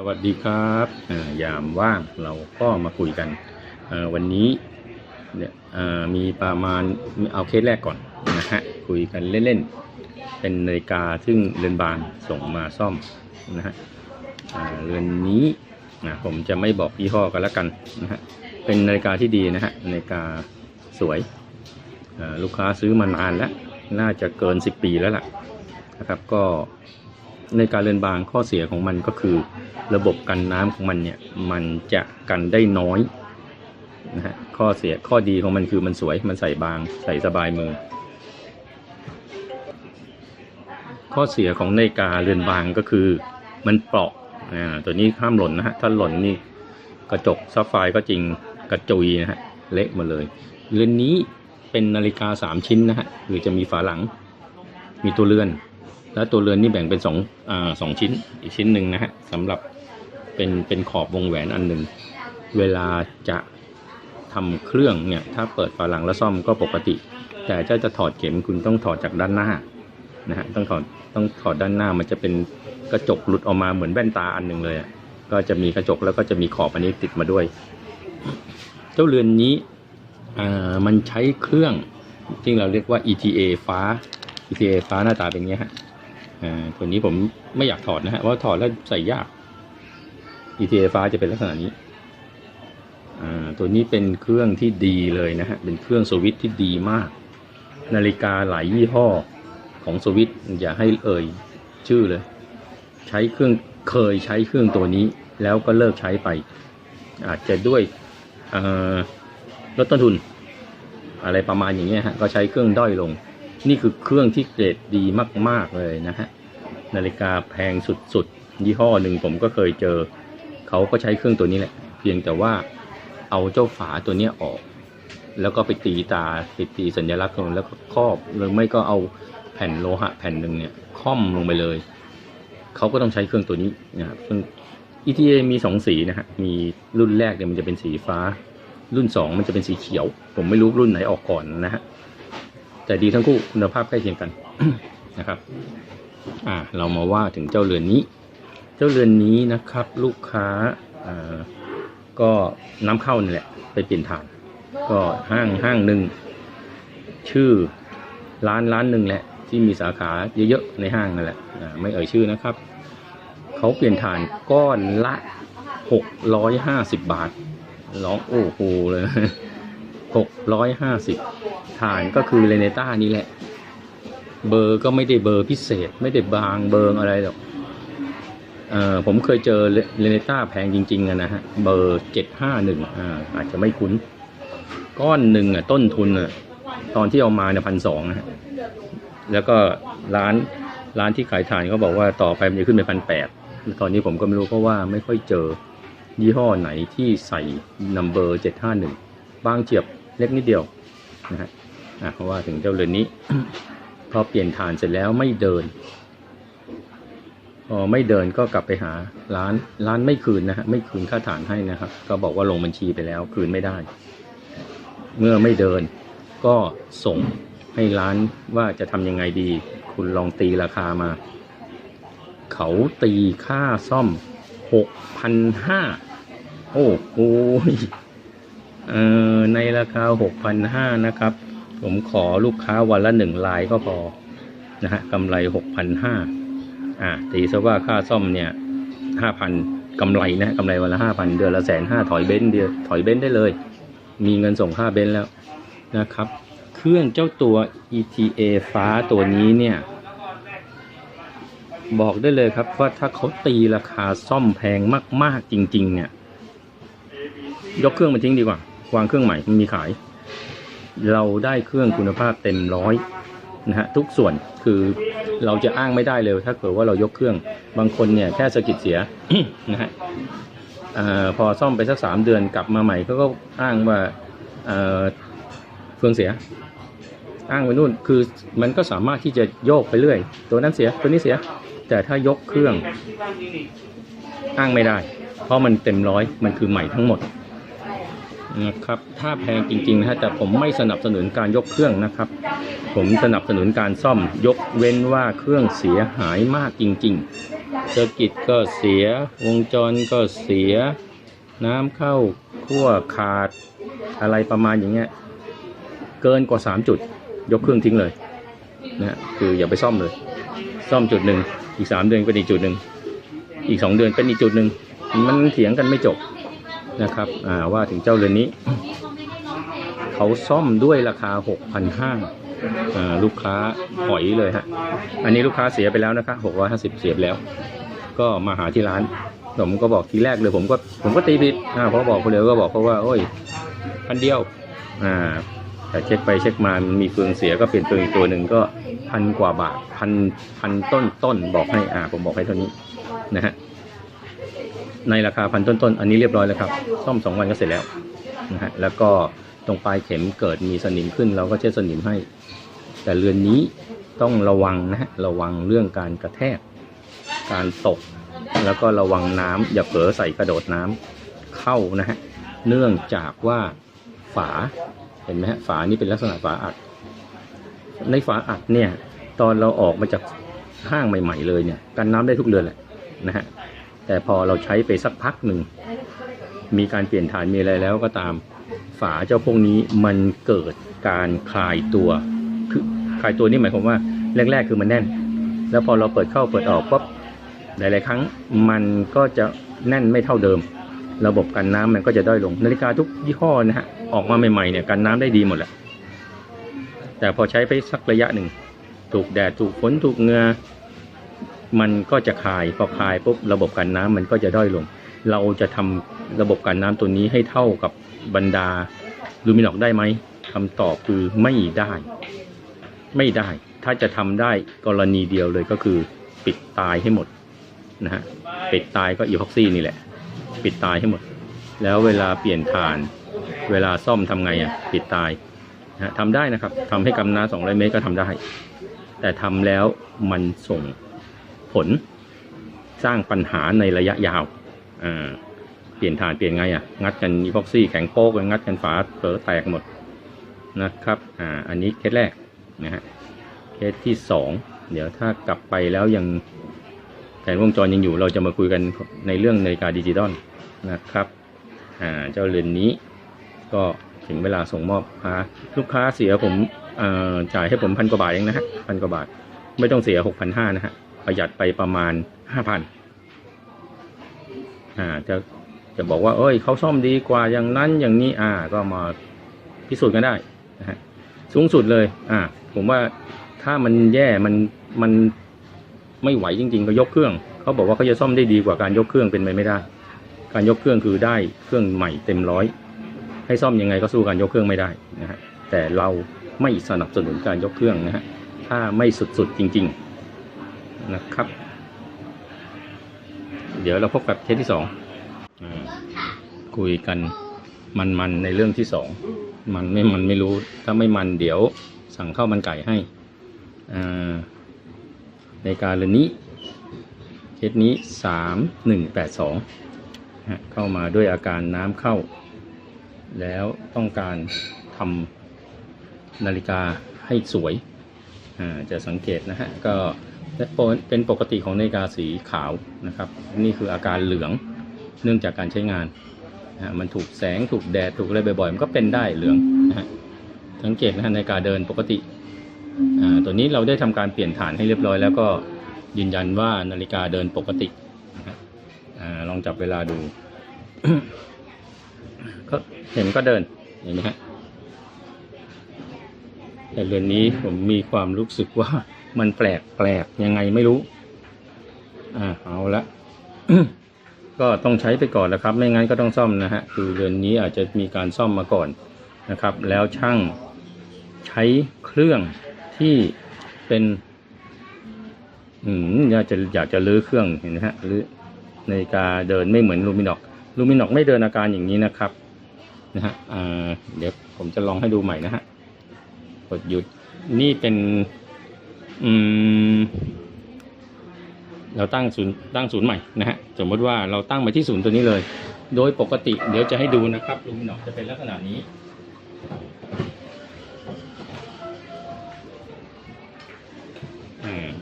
สวัสดีครับยามว่างเราก็มาคุยกันวันนี้เนี่ยมีประมาณเอาเคสแรกก่อนนะฮะคุยกันเล่นๆเป็นนาฬิกาซึ่งเรือนบางส่งมาซ่อมนะฮะเรือนนี้นะผมจะไม่บอกยี่ห้อกันแล้วกันนะฮะเป็นนาฬิกาที่ดีนะฮะนาฬิกาสวยลูกค้าซื้อมานานแล้วน่าจะเกิน 10 ปีแล้วล่ะนะครับก็ ในการเรือนบางข้อเสียของมันก็คือ ระบบกันน้ำของมันเนี่ยมันจะกันได้น้อยนะฮะข้อเสียข้อดีของมันคือมันสวยมันใส่บางใส่สบายมือ ข้อเสียของนาฬิกาเรือนบางก็คือ มันเปราะอ่าตัวนี้ห้ามหล่นนะฮะถ้าหล่นนี่กระจกซับไฟก็จริงกระจุยนะฮะเละมดเลยเรือนนี้เป็นนาฬิกาสามชิ้นนะฮะคือจะมีฝาหลัง มีตัวเรือน แล้วตัวเรือนนี่แบ่งเป็นสองอ่าสองชิ้นอีกชิ้นหนึ่งนะฮะสำหรับเป็นเป็นขอบวงแหวนอันหนึ่งเวลาจะทำเครื่องเนี่ยถ้าเปิดฝาหลังแล้วซ่อมก็ปกติ แต่ถ้าจะถอดเข็มคุณต้องถอดจากด้านหน้านะฮะต้องถอดต้องถอดด้านหน้ามันจะเป็นกระจกหลุดออกมาเหมือนแว่นตาอันหนึ่งเลยอะก็จะมีกระจกแล้วก็จะมีขอบอันนี้ติดมาด้วย เจ้าเรือนนี้อ่ามันใช้เครื่องที่เราเรียกว่า ETA ฟ้า ETA ฟ้าหน้าตาเป็นอย่างเงี้ฮะ ตัวนี้ผมไม่อยากถอดนะฮะเพราะถอดแล้วใส่ยาก ETA ฟ้าจะเป็นลักษณะนี้อ่าตัวนี้เป็นเครื่องที่ดีเลยนะฮะเป็นเครื่องสวิตที่ดีมาก นาฬิกาหลายยี่ห้อของสวิตอย่าให้เอ่ยชื่อเลย ใช้เครื่องเคยใช้เครื่องตัวนี้ แล้วก็เลิกใช้ไป อาจจะด้วยอ่อลดต้นทุน อะไรประมาณอย่างเงี้ยฮะก็ใช้เครื่องด้อยลง นี่คือเครื่องที่เกรดดีมาก ๆ เลยนะฮะ นาฬิกาแพงสุด ๆ ยี่ห้อหนึ่งผมก็เคยเจอ เขาก็ใช้เครื่องตัวนี้แหละ เพียงแต่ว่าเอาเจ้าฝาตัวนี้ออก แล้วก็ไปตีตาติดตีสัญลักษณ์ลงแล้วก็ครอบหรือไม่ก็เอาแผ่นโลหะแผ่นหนึ่งเนี่ยค่อมลงไปเลย เขาก็ต้องใช้เครื่องตัวนี้นะครับซึ่ง ETA มีสองสีนะฮะ มีรุ่นแรกเนี่ยมันจะเป็นสีฟ้า รุ่นสองมันจะเป็นสีเขียว ผมไม่รู้รุ่นไหนออกก่อนนะฮะ แต่ดีทั้งคู่คุณภาพใกล้เคียงกันนะครับ อ่าเรามาว่าถึงเจ้าเรือนนี้ เจ้าเรือนนี้นะครับ ลูกค้าอ่าก็น้ำเข้านี่แหละ ไปเปลี่ยนถ่าน ก็ห้างห้างหนึ่งชื่อร้านร้านหนึ่งแหละ ที่มีสาขาเยอะๆในห้างนั่นแหละไม่เอ่ยชื่อนะครับเขาเปลี่ยนถ่านก้อนละหกร้อยห้าสิบบาทร้องโอ้โหเลยหกร้อยห้าสิบ ฐานก็คือเรเนต้านี่แหละ เบอร์ก็ไม่ได้เบอร์พิเศษ ไม่ได้บางเบอร์อะไรหรอกเออผมเคยเจอเรเนต้าแพงจริงๆอะนะฮะ เบอร์เจ็ดห้าหนึ่งอ่าอาจจะไม่คุ้น ก้อนหนึ่งอะต้นทุนอะตอนที่เอามาเนี่ยพันสองนะฮะ แล้วก็ร้านร้านที่ขายถ่านเขาบอกว่าต่อไปมันจะขึ้นไปพันแปดตอนนี้ผมก็ไม่รู้เพราะว่าไม่ค่อยเจอยี่ห้อไหนที่ใส่นัมเบอร์เจ็ดห้าหนึ่งบางเจียบเล็กนิดเดียวนะฮะ อะเพราะว่าถึงเจ้าเรือนนี้ พอเปลี่ยนฐานเสร็จแล้วไม่เดินพอไม่เดินก็กลับไปหาร้านร้านไม่คืนนะฮะไม่คืนค่าฐานให้นะครับ ก็บอกว่าลงบัญชีไปแล้วคืนไม่ได้ เมื่อไม่เดินก็ส่งให้ร้านว่าจะทำยังไงดี คุณลองตีราคามา เขาตีค่าซ่อมหกพันห้าโอ้โหเอ่อในราคาหกพันห้านะครับ ผมขอลูกค้าวันละหนึ่งลายก็พอนะฮะกำไรหกพันห้าอ่าตีซะว่าค่าซ่อมเนี่ยห้าพันกำไรนะกำไรวันละห้าพันเดือนละแสนห้าถอยเบนเดียวถอยเบนได้เลย มีเงินส่งค่าเบนแล้วนะครับ เครื่องเจ้าตัว ETA ฟ้าตัวนี้เนี่ย บอกได้เลยครับว่าถ้าเขาตีราคาซ่อมแพงมาก ๆ จริง ๆ เนี่ย ยกเครื่องมาทิ้งดีกว่า วางเครื่องใหม่มันมีขาย เราได้เครื่องคุณภาพเต็มร้อยนะฮะทุกส่วนคือเราจะอ้างไม่ได้เลยถ้าเกิดว่าเรายกเครื่องบางคนเนี่ยแค่สะกิดเสียนะฮะอาพอซ่อมไปสักสามเดือนกลับมาใหม่เขาก็อ้างว่าเอ่อเฟืองเสีย อ้างไปนู่นคือมันก็สามารถที่จะโยกไปเรื่อย ตัวนั้นเสียตัวนี้เสีย แต่ถ้ายกเครื่องอ้างไม่ได้ เพราะมันเต็มร้อยมันคือใหม่ทั้งหมด นะครับถ้าแพงจริงๆนะฮะแต่ผมไม่สนับสนุนการยกเครื่องนะครับ ผมสนับสนุนการซ่อมยกเว้นว่าเครื่องเสียหายมากจริงๆเซอร์กิตก็เสียวงจรก็เสีย น้ำเข้าขั้วขาดอะไรประมาณอย่างเงี้ยเกินกว่า 3 จุด ยกเครื่องทิ้งเลยนะฮะคืออย่าไปซ่อมเลย ซ่อมจุดหนึ่งอีก 3 เดือนเป็นอีกจุดหนึ่งอีก 2 เดือนเป็นอีกจุดหนึ่งมันเถียงกันไม่จบ นะครับว่าถึงเจ้าเรือนนี้ เขาซ่อมด้วยราคา 6,500อ่าลูกค้าหอยเลยฮะ อันนี้ลูกค้าเสียไปแล้วนะครับ650 เสียไปแล้ว ก็มาหาที่ร้านผมก็บอกทีแรกเลยผมก็ผมก็ตีผิดอ่าเพราะบอกคนเดียวก็บอกเขาว่าโอ้ยพันเดียวอ่าแต่เช็คไปเช็คมามันมีเฟืองเสียก็เปลี่ยนเฟืองอีกตัวหนึ่งก็พันกว่าบาทพันพันต้นต้นบอกให้อ่าผมบอกให้เท่านี้นะฮะ ในราคาพันต้นต้นอันนี้เรียบร้อยแล้วครับ ซ่อมสองวันก็เสร็จแล้วนะฮะแล้วก็ตรงปลายเข็มเกิดมีสนิมขึ้น เราก็เช็ดสนิมให้ แต่เรือนนี้ต้องระวังนะฮะระวังเรื่องการกระแทก การตก แล้วก็ระวังน้ำอย่าเผลอใส่กระโดดน้ำเข้านะฮะเนื่องจากว่าฝาเห็นไหมฮะฝานี่เป็นลักษณะฝาอัด ในฝาอัดเนี่ยตอนเราออกมาจากห้างใหม่ ๆ เลยเนี่ยกันน้ำได้ทุกเดือนแหละนะฮะ แต่พอเราใช้ไปสักพักหนึ่ง มีการเปลี่ยนฐานมีอะไรแล้วก็ตาม ฝาเจ้าพวกนี้มันเกิดการคลายตัวคือคลายตัวนี่หมายความว่าแรก ๆ คือมันแน่น แล้วพอเราเปิดเข้าเปิดออกปุ๊บหลาย ๆ ครั้งมันก็จะแน่นไม่เท่าเดิม ระบบกันน้ำมันก็จะด้อยลง นาฬิกาทุกยี่ห้อนะฮะออกมาใหม่ ๆ เนี่ยกันน้ำได้ดีหมดแหละแต่พอใช้ไปสักระยะหนึ่งถูกแดดถูกฝนถูกเหงือ มันก็จะคายพอคายปุ๊บระบบกันน้ำมันก็จะด้อยลง เราจะทำระบบกันน้ำตัวนี้ให้เท่ากับบรรดาลูมินอกได้ไหมคำตอบคือไม่ได้ ไม่ได้ ถ้าจะทำได้กรณีเดียวเลยก็คือปิดตายให้หมดนะฮะปิดตายก็อีพ็อกซี่นี่แหละ ปิดตายให้หมด แล้วเวลาเปลี่ยนฐาน เวลาซ่อมทำไงอะปิดตายนะทำได้นะครับทำให้กำน้า200 เมตรก็ทำได้ แต่ทำแล้วมันส่ง ผล สร้างปัญหาในระยะยาวอ่าเปลี่ยนฐานเปลี่ยนไงอะ งัดกันอีพ็อกซี่แข็งโป๊กงัดกันฝาเผลอแตกหมดนะครับอ่าอันนี้เคสแรกนะฮะเคสที่สองเดี๋ยวถ้ากลับไปแล้วยังแผนวงจรยังอยู่เราจะมาคุยกันในเรื่องนาฬิกาดิจิตอลนะครับอ่าเจ้าเรือนนี้ก็ถึงเวลาส่งมอบพาลูกค้าเสียผมจ่ายให้ผมพันกว่าบาทเองนะฮะพันกว่าบาท ไม่ต้องเสียหกพันห้านะฮะ ประหยัดไปประมาณห้าพันอ่าจะจะบอกว่า เอ้ยเขาซ่อมดีกว่าอย่างนั้นอย่างนี้อ่าก็มาพิสูจน์กันได้นะฮะสูงสุดเลย อ่า ผมว่าถ้ามันแย่มันมันไม่ไหวจริง ๆ ก็ยกเครื่อง เขาบอกว่าเขาจะซ่อมได้ดีกว่าการยกเครื่องเป็นไปไม่ได้ การยกเครื่องคือได้เครื่องใหม่เต็มร้อยให้ซ่อมยังไงก็สู้การยกเครื่องไม่ได้นะฮะแต่เราไม่สนับสนุนการยกเครื่องนะฮะถ้าไม่สุดๆจริง ๆ นะครับ เดี๋ยวเราพบกับเคสที่สองอคุยกันมันๆในเรื่องที่สองมันไม่มันไม่รู้ ถ้าไม่มันเดี๋ยวสั่งข้าวมันไก่ให้ในการเรนนี้เคสนี้สามหนึ่งแปดสองเข้ามาด้วยอาการน้ำเข้า แล้วต้องการทำนาฬิกาให้สวย จะสังเกตนะฮะ ก็ เป็นปกติของนาฬิกาสีขาวนะครับ นี่คืออาการเหลืองเนื่องจากการใช้งานนะมันถูกแสงถูกแดดถูกอะไรบ่อยๆ มันก็เป็นได้เหลืองนะฮะสังเกตนะฮะในการเดินปกติอ่าตัวนี้เราได้ทำการเปลี่ยนฐานให้เรียบร้อยแล้วก็ยืนยันว่านาฬิกาเดินปกติอ่าลองจับเวลาดูก็เห็นก็เดินเห็นไหมฮะแต่เรือนนี้ผมมีความรู้สึกว่า มันแปลกแปลกยังไงไม่รู้ อ่าเอาละก็ต้องใช้ไปก่อนนะครับ ไม่งั้นก็ต้องซ่อมนะฮะคือเรือนนี้อาจจะมีการซ่อมมาก่อนนะครับ แล้วช่างใช้เครื่องที่เป็น อืมอยากจะอยากจะลื้อเครื่องเห็นไหมฮะหรือนาฬิกาเดินไม่เหมือนลูมินอกลูมินอกไม่เดินอาการอย่างนี้นะครับนะฮะอ่าเดี๋ยวผมจะลองให้ดูใหม่นะฮะกดหยุดนี่เป็น อืม เราตั้งศูนย์ตั้งศูนย์ใหม่นะฮะ สมมติว่าเราตั้งมาที่ศูนย์ตัวนี้เลย โดยปกติเดี๋ยวจะให้ดูนะครับลูมินอกจะเป็นลักษณะนี้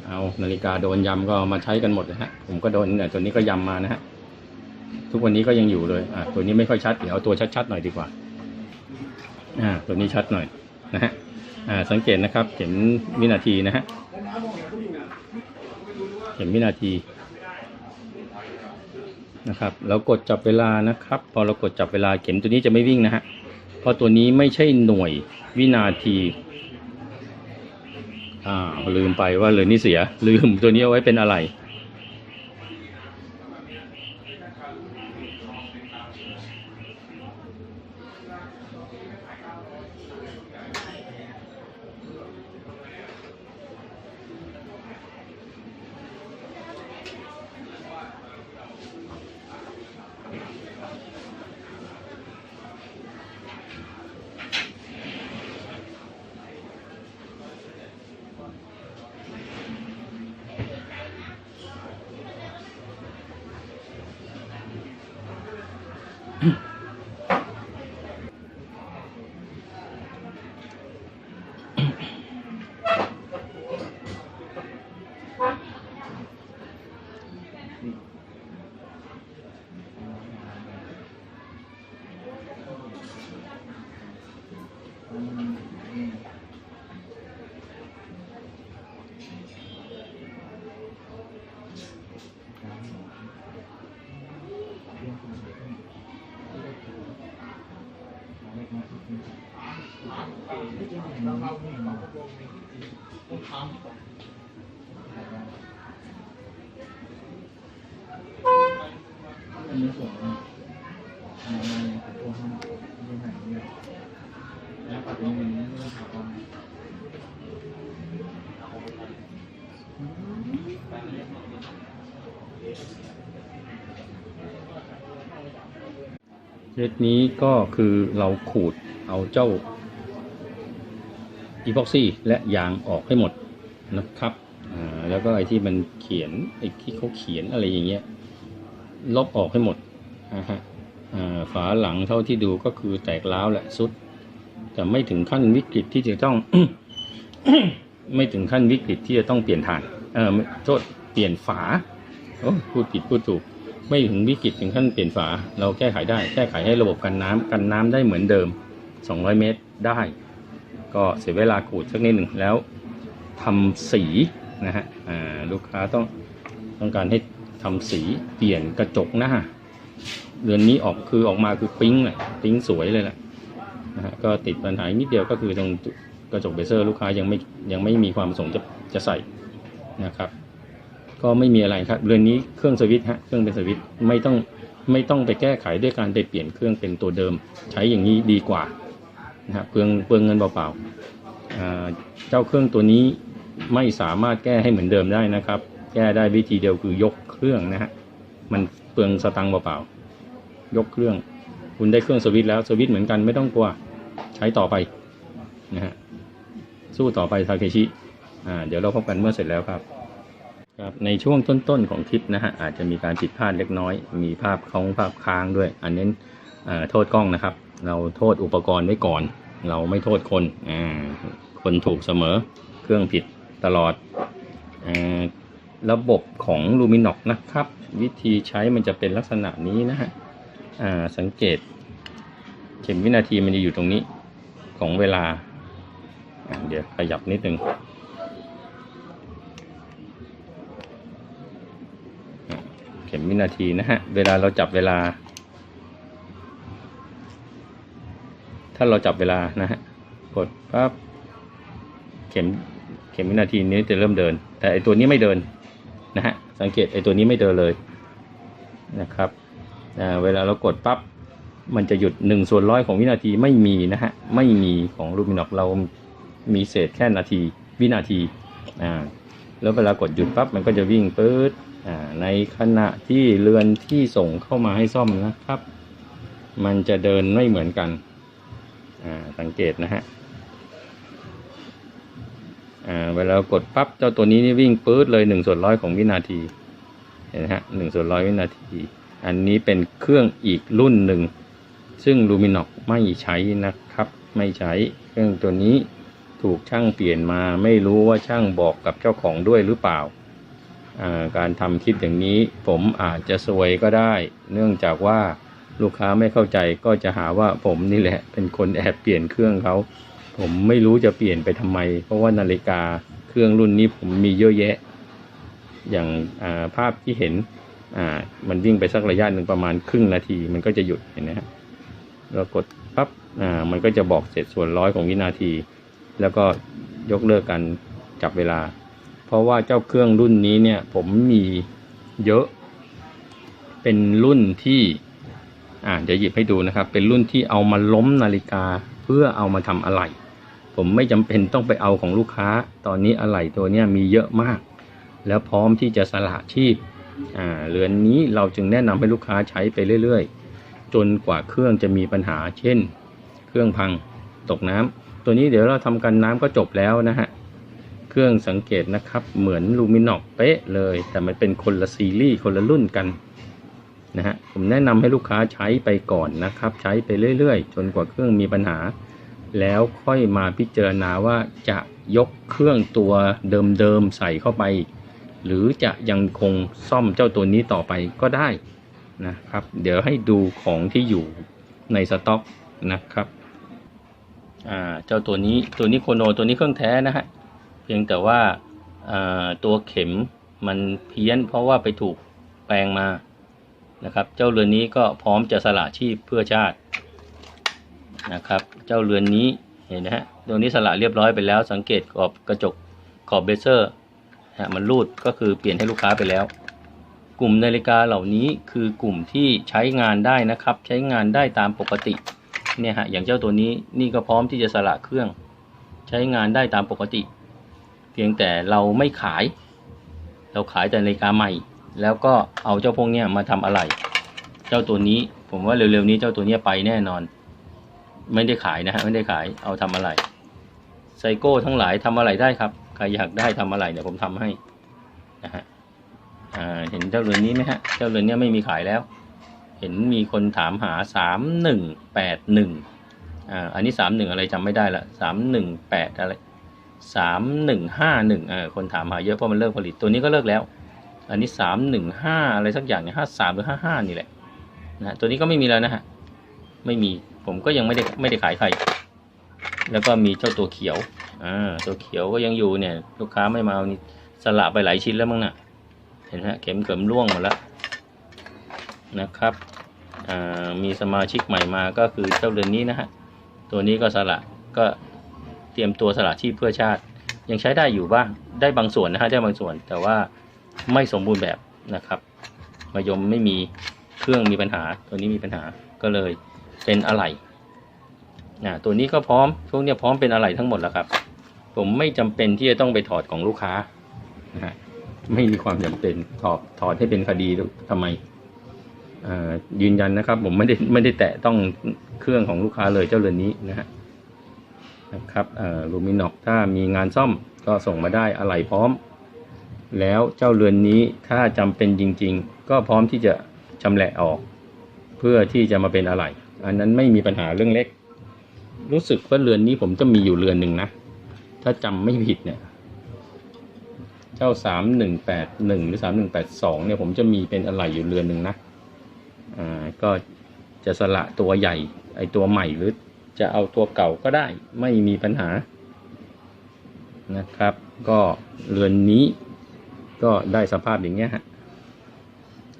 เอานาฬิกาโดนยำก็มาใช้กันหมดนะฮะ ผมก็โดนเนี่ยตัวนี้ก็ยำมานะฮะ ทุกวันนี้ก็ยังอยู่เลย อ่าตัวนี้ไม่ค่อยชัด เดี๋ยวเอาตัวชัดๆหน่อยดีกว่า อ่า ตัวนี้ชัดหน่อยนะฮะ อ่า สังเกตนะครับ เข็มวินาทีนะฮะ เห็นวินาทีนะครับเรากดจับเวลานะครับ พอเรากดจับเวลาเข็มตัวนี้จะไม่วิ่งนะฮะเพราะตัวนี้ไม่ใช่หน่วยวินาทีอ่าลืมไปว่าเลยนี่เสียลืมตัวนี้เอาไว้เป็นอะไร สวยมากอันนี้ของตัวห้องไม่ไหนเนี่ยแล้วปัจจุบันไม่ต้องทำอะไรเคสนี้ก็คือเราขูดเอาเจ้าอีพ็อกซี่และยางออกให้หมดนะครับ อ่า แล้วก็ไอ้ที่มันเขียนไอ้ที่เขาเขียนอะไรอย่างเงี้ย ลบออกให้หมด ฝาหลังเท่าที่ดูก็คือแตกร้าวแหละสุด แต่ไม่ถึงขั้นวิกฤตที่จะต้อง ไม่ถึงขั้นวิกฤตที่จะต้องเปลี่ยนถ่าน เออโทษเปลี่ยนฝาโอ้พูดผิดพูดถูก ไม่ถึงวิกฤตถึงขั้นเปลี่ยนฝา เราแก้ไขได้แก้ไขให้ระบบกันน้ำกันน้ำได้เหมือนเดิม 200 เมตรได้ ก็เสียเวลาขูดสักนิดหนึ่งแล้วทำสีนะฮะลูกค้าต้องต้องการให้ทำสีเปลี่ยนกระจกหน้า เดือนนี้ออกคือออกมาคือปิ๊งเลยปิ๊งสวยเลยแหละนะฮะก็ติดปัญหานิดเดียวก็คือตรงกระจกเบเซอร์ลูกค้ายังไม่ยังไม่มีความประสงค์จะจะใส่นะครับ ก็ไม่มีอะไรครับเรือนนี้เครื่องสวิตฮะเครื่องเป็นสวิตไม่ต้องไม่ต้องไปแก้ไขด้วยการไปเปลี่ยนเครื่องเป็นตัวเดิม ใช้อย่างนี้ดีกว่านะฮะเปลืองเปลืองเงินเปล่าๆอ่าเจ้าเครื่องตัวนี้ไม่สามารถแก้ให้เหมือนเดิมได้นะครับ แก้ได้วิธีเดียวคือยกเครื่องนะฮะมัน เปลืองสตังค์เปล่าๆยกเครื่อง คุณได้เครื่องสวิตแล้วสวิตเหมือนกันไม่ต้องกลัวใช้ต่อไปนะฮะสู้ต่อไปทาเคชิอ่าเดี๋ยวเราพบกันเมื่อเสร็จแล้วครับครับในช่วงต้นๆของคลิปนะฮะอาจจะมีการผิดพลาดเล็กน้อย มีภาพของภาพค้างด้วย อันนี้อ่อโทษกล้องนะครับ เราโทษอุปกรณ์ไว้ก่อน เราไม่โทษคนอ่าคนถูกเสมอเครื่องผิดตลอดเออ ระบบของลูมินอกนะครับ วิธีใช้มันจะเป็นลักษณะนี้นะฮะสังเกต เข็มวินาทีมันจะอยู่ตรงนี้ของเวลา เดี๋ยวขยับนิดนึงเข็มวินาทีนะฮะ เวลาเราจับเวลา ถ้าเราจับเวลานะฮะ กดปั๊บ เข็ม เข็มวินาทีนี้จะเริ่มเดิน แต่ไอตัวนี้ไม่เดิน นะฮะสังเกตไอตัวนี้ไม่เดินเลยนะครับอ่าเวลาเรากดปั๊บมันจะหยุดหนึ่งส่วนร้อยของวินาทีไม่มีนะฮะไม่มีของลูมินอกเรามีเศษแค่นาทีวินาทีอ่าแล้วเวลากดหยุดปั๊บมันก็จะวิ่งปื๊ดอ่าในขณะที่เรือนที่ส่งเข้ามาให้ซ่อมนะครับ มันจะเดินไม่เหมือนกันอ่าสังเกตนะฮะ อ่าเวลากดปั๊บเจ้าตัวนี้นี่วิ่งปื๊ดเลยหนึ่งส่วนร้อยของวินาทีเห็นไหมฮะหนึ่งส่วนร้อยวินาที อันนี้เป็นเครื่องอีกรุ่นหนึ่ง ซึ่งลูมินอกไม่ใช้นะครับ ไม่ใช้เครื่องตัวนี้ถูกช่างเปลี่ยนมาไม่รู้ว่าช่างบอกกับเจ้าของด้วยหรือเปล่าการทำคลิปอย่างนี้ผมอาจจะซวยก็ได้ เนื่องจากว่าลูกค้าไม่เข้าใจก็จะหาว่าผมนี่แหละ เป็นคนแอบเปลี่ยนเครื่องเขา ผมไม่รู้จะเปลี่ยนไปทำไม เพราะว่านาฬิกาเครื่องรุ่นนี้ผมมีเยอะแยะ อย่างาภาพที่เห็นมันวิ่งไปสักระยะหนึ่งประมาณครึ่งนาที มันก็จะหยุดเห็นไหมฮะเรากดปั๊บมันก็จะบอกเสร็จส่วนร้อยของวินาที แล้วก็ยกเลิกกันจับเวลา เพราะว่าเจ้าเครื่องรุ่นนี้เนี่ยผมมีเยอะ เป็นรุ่นที่อ่าเดี๋ยวหยิบให้ดูนะครับ เป็นรุ่นที่เอามาล้มนาฬิกาเพื่อเอามาทำอะไหล่ ผมไม่จำเป็นต้องไปเอาของลูกค้า ตอนนี้อะไหล่ตัวนี้มีเยอะมาก แล้วพร้อมที่จะสละชีพอ่าเรือนนี้เราจึงแนะนำให้ลูกค้าใช้ไปเรื่อยๆ จนกว่าเครื่องจะมีปัญหา เช่น เครื่องพังตกน้ำตัวนี้เดี๋ยวเราทำกันน้ำก็จบแล้วนะฮะเครื่องสังเกตนะครับเหมือนลูมินอกเป๊ะเลย แต่มันเป็นคนละซีรีส์คนละรุ่นกันนะฮะผมแนะนำให้ลูกค้าใช้ไปก่อนนะครับ ใช้ไปเรื่อยๆ จนกว่าเครื่องมีปัญหา แล้วค่อยมาพิจารณาว่าจะยกเครื่องตัวเดิมๆใส่เข้าไป หรือจะยังคงซ่อมเจ้าตัวนี้ต่อไปก็ได้นะครับ เดี๋ยวให้ดูของที่อยู่ในสต็อกนะครับอ่าเจ้าตัวนี้ตัวนี้โคโนตัวนี้เครื่องแท้นะฮะเพียงแต่ว่าอ่าตัวเข็มมันเพี้ยนเพราะว่าไปถูกแปลงมานะครับ เจ้าเรือนนี้ก็พร้อมจะสละชีพเพื่อชาติ นะครับ เจ้าเรือนนี้เห็นนะฮะตัวนี้สละเรียบร้อยไปแล้ว สังเกตขอบกระจกขอบเบเซอร์ฮะมันรูดก็คือเปลี่ยนให้ลูกค้าไปแล้ว กลุ่มนาฬิกาเหล่านี้คือกลุ่มที่ใช้งานได้นะครับ ใช้งานได้ตามปกติเนี่ยฮะอย่างเจ้าตัวนี้นี่ก็พร้อมที่จะสละเครื่อง ใช้งานได้ตามปกติ เพียงแต่เราไม่ขาย เราขายแต่นาฬิกาใหม่ แล้วก็เอาเจ้าพวกเนี้ยมาทำอะไร เจ้าตัวนี้ผมว่าเร็วๆนี้เจ้าตัวเนี้ยไปแน่นอน ไม่ได้ขายนะฮะไม่ได้ขายเอาทำอะไรไซโก้ทั้งหลายทำอะไรได้ครับใครอยากได้ทำอะไรเดี๋ยวผมทำให้นะฮะเห็นเจ้าเรือนนี้ไหมฮะเจ้าเรือนเนี้ยไม่มีขายแล้ว เห็นมีคนถามหาสามหนึ่งแปดหนึ่งอ่าอันนี้สามหนึ่งอะไรจำไม่ได้ละสามหนึ่งแปดอะไรสามหนึ่งห้าหนึ่งอ่าคนถามหาเยอะเพราะมันเลิกผลิตตัวนี้ก็เลิกแล้ว อันนี้สามหนึ่งห้าอะไรสักอย่างเนี่ยห้าสามหรือห้าห้านี่แหละนะตัวนี้ก็ไม่มีแล้วนะฮะไม่มี ผมก็ยังไม่ได้ไม่ได้ขายใครแล้วก็มีเจ้าตัวเขียว อ่า ตัวเขียวก็ยังอยู่เนี่ย ลูกค้าไม่มานี่สละไปหลายชิ้นแล้วมั้งน่ะ เห็นไหมฮะ เข็มเข็มร่วงหมดแล้วนะครับ อ่า มีสมาชิกใหม่มาก็คือเจ้าเรือนนี้นะฮะ ตัวนี้ก็สละ ก็เตรียมตัวสละชีพเพื่อชาติ ยังใช้ได้อยู่บ้าง ได้บางส่วนนะฮะ ได้บางส่วน แต่ว่าไม่สมบูรณ์แบบนะครับ มายมไม่มี เครื่องมีปัญหา ตัวนี้มีปัญหา ก็เลย เป็นอะไหล่อ่าตัวนี้ก็พร้อมพวกเนี้ยพร้อมเป็นอะไรทั้งหมดแล้วครับ ผมไม่จำเป็นที่จะต้องไปถอดของลูกค้านะฮะไม่มีความจำเป็นถอดถอดให้เป็นคดีทำไมอ่ายืนยันนะครับ ผมไม่ได้ไม่ได้แตะต้องเครื่องของลูกค้าเลยเจ้าเรือนนี้นะฮะนะครับอ่อลูมินอกถ้ามีงานซ่อมก็ส่งมาได้อะไหล่พร้อม แล้วเจ้าเรือนนี้ถ้าจำเป็นจริง ๆ ก็พร้อมที่จะชำแหละออก เพื่อที่จะมาเป็นอะไหล่ อันนั้นไม่มีปัญหาเรื่องเล็ก รู้สึกว่าเรือนนี้ผมจะมีอยู่เรือนหนึ่งนะ ถ้าจำไม่ผิดเนี่ย เจ้าสามหนึ่งแปดหนึ่งหรือสามหนึ่งแปดสองเนี่ยผมจะมีเป็นอะไรอยู่เรือนหนึ่งนะ อ่า ก็จะสละตัวใหญ่ ไอตัวใหม่หรือจะเอาตัวเก่าก็ได้ไม่มีปัญหานะครับ ก็เรือนนี้ก็ได้สภาพอย่างเงี้ยฮะ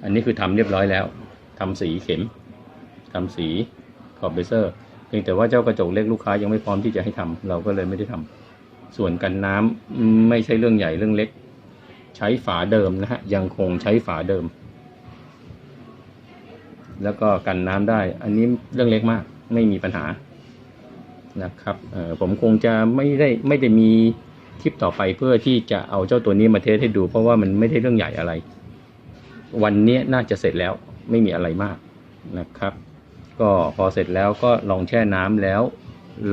อันนี้คือทำเรียบร้อยแล้วทำสีเข็ม ทำสีขอบเบเซอร์เพียงแต่ว่าเจ้ากระจกเล็กลูกค้ายังไม่พร้อมที่จะให้ทำเราก็เลยไม่ได้ทำส่วนกันน้ำไม่ใช่เรื่องใหญ่เรื่องเล็ก ใช้ฝาเดิมนะฮะยังคงใช้ฝาเดิม แล้วก็กันน้ำได้ อันนี้เรื่องเล็กมากไม่มีปัญหานะครับผมคงจะไม่ได้ไม่ได้มีคลิปต่อไปเพื่อที่จะเอาเจ้าตัวนี้มาเทสให้ดู เพราะว่ามันไม่ได้เรื่องใหญ่อะไร วันนี้น่าจะเสร็จแล้วไม่มีอะไรมากนะครับ ก็พอเสร็จแล้วก็ลองแช่น้ำแล้ว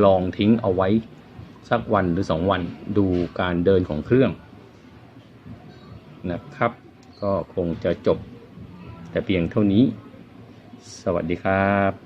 ลองทิ้งเอาไว้สักวันหรือสองวันดูการเดินของเครื่องนะครับ ก็คงจะจบแต่เพียงเท่านี้ สวัสดีครับ